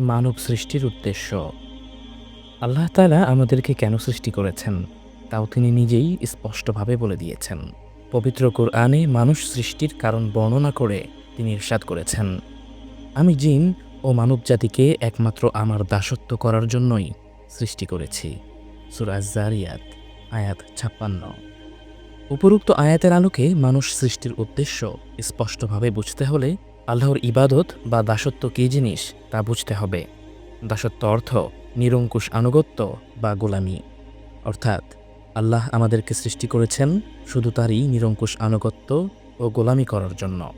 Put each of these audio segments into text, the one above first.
মানব সৃষ্টির উদ্দেশ্য। আল্লাহ তাআলা আমাদেরকে কেন সৃষ্টি করেছেন, তাও তিনি নিজেই স্পষ্টভাবে বলে দিয়েছেন। পবিত্র কোরআনে মানুষ সৃষ্টির কারণ বর্ণনা করে তিনি ইরশাদ করেছেন, আমি জিন ও মানবজাতিকে একমাত্র আমার দাসত্ব করার জন্যই সৃষ্টি করেছি। সুরাজ জারিয়াত আয়াত ছাপ্পান্ন। উপরোক্ত আয়াতের আলোকে মানুষ সৃষ্টির উদ্দেশ্য স্পষ্টভাবে বুঝতে হলে আল্লাহর ইবাদত বা দাসত্ব কী জিনিস তা বুঝতে হবে। দাসত্ব অর্থ নিরঙ্কুশ আনুগত্য বা গোলামি। অর্থাৎ আল্লাহ আমাদেরকে সৃষ্টি করেছেন শুধু তারই নিরঙ্কুশ আনুগত্য ও গোলামি করার জন্য।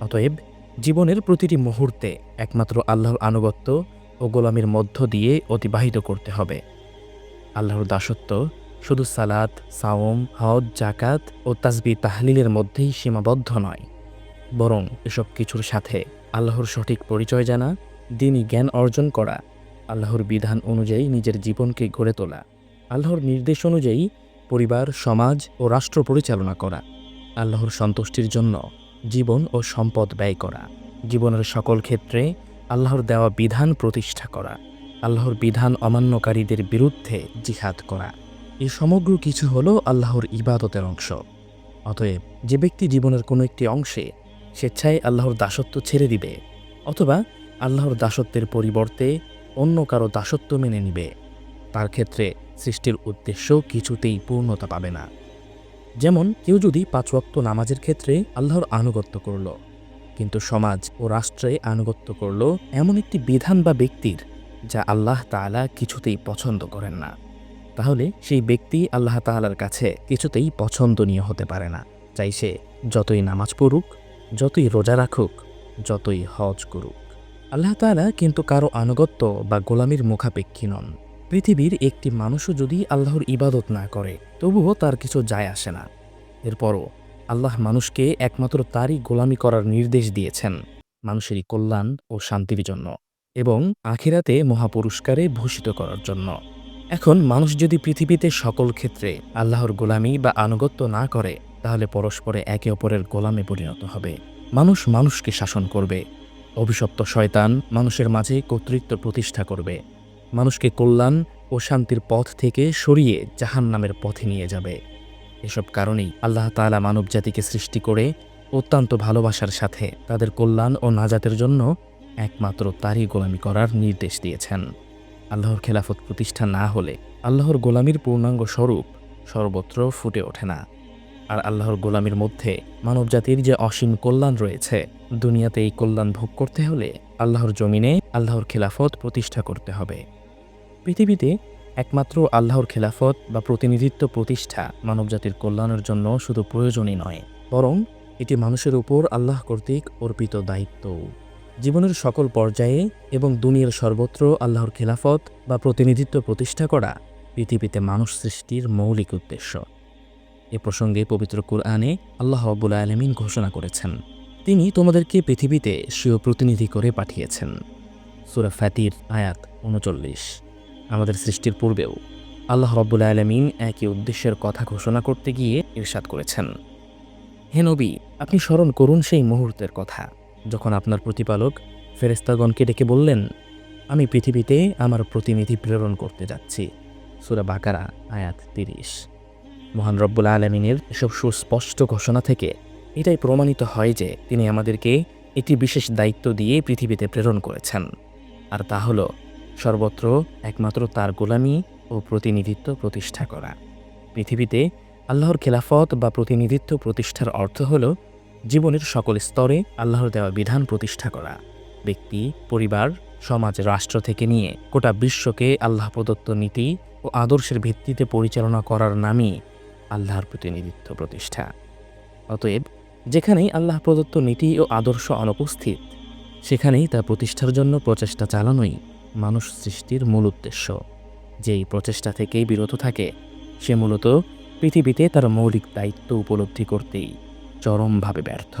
অতএব জীবনের প্রতিটি মুহূর্তে একমাত্র আল্লাহর আনুগত্য ও গোলামির মধ্য দিয়ে অতিবাহিত করতে হবে। আল্লাহর দাসত্ব শুধু সালাত, সাওম, হজ জাকাত ও তাসবি তাহলিলের মধ্যেই সীমাবদ্ধ নয়। বরং এসব কিছুর সাথে আল্লাহর সঠিক পরিচয় জানা দিনই জ্ঞান অর্জন করা, আল্লাহর বিধান অনুযায়ী নিজের জীবনকে গড়ে তোলা, আল্লাহর নির্দেশ অনুযায়ী পরিবার, সমাজ ও রাষ্ট্র পরিচালনা করা, আল্লাহর সন্তুষ্টির জন্য জীবন ও সম্পদ ব্যয় করা, জীবনের সকল ক্ষেত্রে আল্লাহর দেওয়া বিধান প্রতিষ্ঠা করা, আল্লাহর বিধান অমান্যকারীদের বিরুদ্ধে জিহাদ করা। এই সমগ্র কিছু হল আল্লাহর ইবাদতের অংশ। অতএব যে ব্যক্তি জীবনের কোনো একটি অংশে স্বেচ্ছায় আল্লাহর দাসত্ব ছেড়ে দিবে, অথবা আল্লাহর দাসত্বের পরিবর্তে অন্য কারও দাসত্ব মেনে নিবে। তার ক্ষেত্রে সৃষ্টির উদ্দেশ্য কিছুতেই পূর্ণতা পাবে না। যেমন, কেউ যদি পাঁচ ওয়াক্ত নামাজের ক্ষেত্রে আল্লাহর আনুগত্য করল, কিন্তু সমাজ ও রাষ্ট্রে আনুগত্য করল এমন একটি বিধান বা ব্যক্তির যা আল্লাহ তাআলা কিছুতেই পছন্দ করেন না, তাহলে সেই ব্যক্তি আল্লাহ তাআলার কাছে কিছুতেই পছন্দনীয় হতে পারে না, চাই সে যতই নামাজ পড়ুক যতই রোজা রাখুক, যতই হজ করুক। আল্লাহ তালা কিন্তু কারও আনুগত্য বা গোলামির মুখাপেক্ষী নন। পৃথিবীর একটি মানুষও যদি আল্লাহর ইবাদত না করে, তবুও তার কিছু যায় আসে না। এরপরও আল্লাহ মানুষকে একমাত্র তারই গোলামি করার নির্দেশ দিয়েছেন মানুষেরই কল্যাণ ও শান্তির জন্য এবং আখিরাতে মহাপুরস্কারে ভূষিত করার জন্য। এখন মানুষ যদি পৃথিবীতে সকল ক্ষেত্রে আল্লাহর গোলামি বা আনুগত্য না করে তাহলে পরস্পরে একে অপরের গোলামে পরিণত হবে। মানুষ মানুষকে শাসন করবে। অভিশপ্ত শয়তান মানুষের মাঝে কর্তৃত্ব প্রতিষ্ঠা করবে। মানুষকে কল্যাণ ও শান্তির পথ থেকে সরিয়ে জাহান নামের পথে নিয়ে যাবে। এসব কারণেই আল্লাহ তাআলা মানবজাতিকে সৃষ্টি করে অত্যন্ত ভালোবাসার সাথে তাদের কল্যাণ ও নাজাতের জন্য একমাত্র তারই গোলামি করার নির্দেশ দিয়েছেন। আল্লাহর খেলাফত প্রতিষ্ঠা না হলে আল্লাহর গোলামির পূর্ণাঙ্গ স্বরূপ সর্বত্র ফুটে ওঠে না। আর আল্লাহর গোলামির মধ্যে মানবজাতির যে অসীম কল্যাণ রয়েছে দুনিয়াতে এই কল্যাণ ভোগ করতে হলে আল্লাহর জমিনে আল্লাহর খেলাফত প্রতিষ্ঠা করতে হবে। পৃথিবীতে একমাত্র আল্লাহর খেলাফত বা প্রতিনিধিত্ব প্রতিষ্ঠা মানবজাতির কল্যাণের জন্য শুধু প্রয়োজনই নয়, বরং এটি মানুষের উপর আল্লাহ কর্তৃক অর্পিত দায়িত্বও জীবনের সকল পর্যায়ে এবং দুনিয়ার সর্বত্র আল্লাহর খেলাফত বা প্রতিনিধিত্ব প্রতিষ্ঠা করা পৃথিবীতে মানুষ সৃষ্টির মৌলিক উদ্দেশ্য। এ প্রসঙ্গে পবিত্র কুরআনে আল্লাহ আব্বুল আলমিন ঘোষণা করেছেন। তিনি তোমাদেরকে পৃথিবীতে স্বীয় প্রতিনিধি করে পাঠিয়েছেন। সুরা ফাতির, আয়াত উনচল্লিশ। আমাদের সৃষ্টির পূর্বেও আল্লাহ রব্বুল আলমিন একই উদ্দেশ্যের কথা ঘোষণা করতে গিয়ে ইরশাদ করেছেন। হে নবী, আপনি স্মরণ করুন সেই মুহূর্তের কথা, যখন আপনার প্রতিপালক ফেরেস্তাগণকে ডেকে বললেন, আমি পৃথিবীতে আমার প্রতিনিধি প্রেরণ করতে যাচ্ছি। সুরা বাকারা, আয়াত তিরিশ। মহান রব্বুল আলমিনের এসব সুস্পষ্ট ঘোষণা থেকে এটাই প্রমাণিত হয় যে তিনি আমাদেরকে একটি বিশেষ দায়িত্ব দিয়ে পৃথিবীতে প্রেরণ করেছেন। আর তা হল সর্বত্র একমাত্র তার গোলামি ও প্রতিনিধিত্ব প্রতিষ্ঠা করা। পৃথিবীতে আল্লাহর খেলাফত বা প্রতিনিধিত্ব প্রতিষ্ঠার অর্থ হল জীবনের সকল স্তরে আল্লাহর দেওয়া বিধান প্রতিষ্ঠা করা। ব্যক্তি, পরিবার, সমাজ, রাষ্ট্র থেকে নিয়ে গোটা বিশ্বকে আল্লাহ প্রদত্ত নীতি ও আদর্শের ভিত্তিতে পরিচালনা করার নামই আল্লাহর প্রতিনিধিত্ব প্রতিষ্ঠা। অতএব, যেখানেই আল্লাহ প্রদত্ত নীতি ও আদর্শ অনুপস্থিত, সেখানেই তা প্রতিষ্ঠার জন্য প্রচেষ্টা চালানোই মানুষ সৃষ্টির মূল উদ্দেশ্য। যেই প্রচেষ্টা থেকেই বিরত থাকে, সে মূলত পৃথিবীতে তার মৌলিক দায়িত্ব উপলব্ধি করতেই চরমভাবে ব্যর্থ।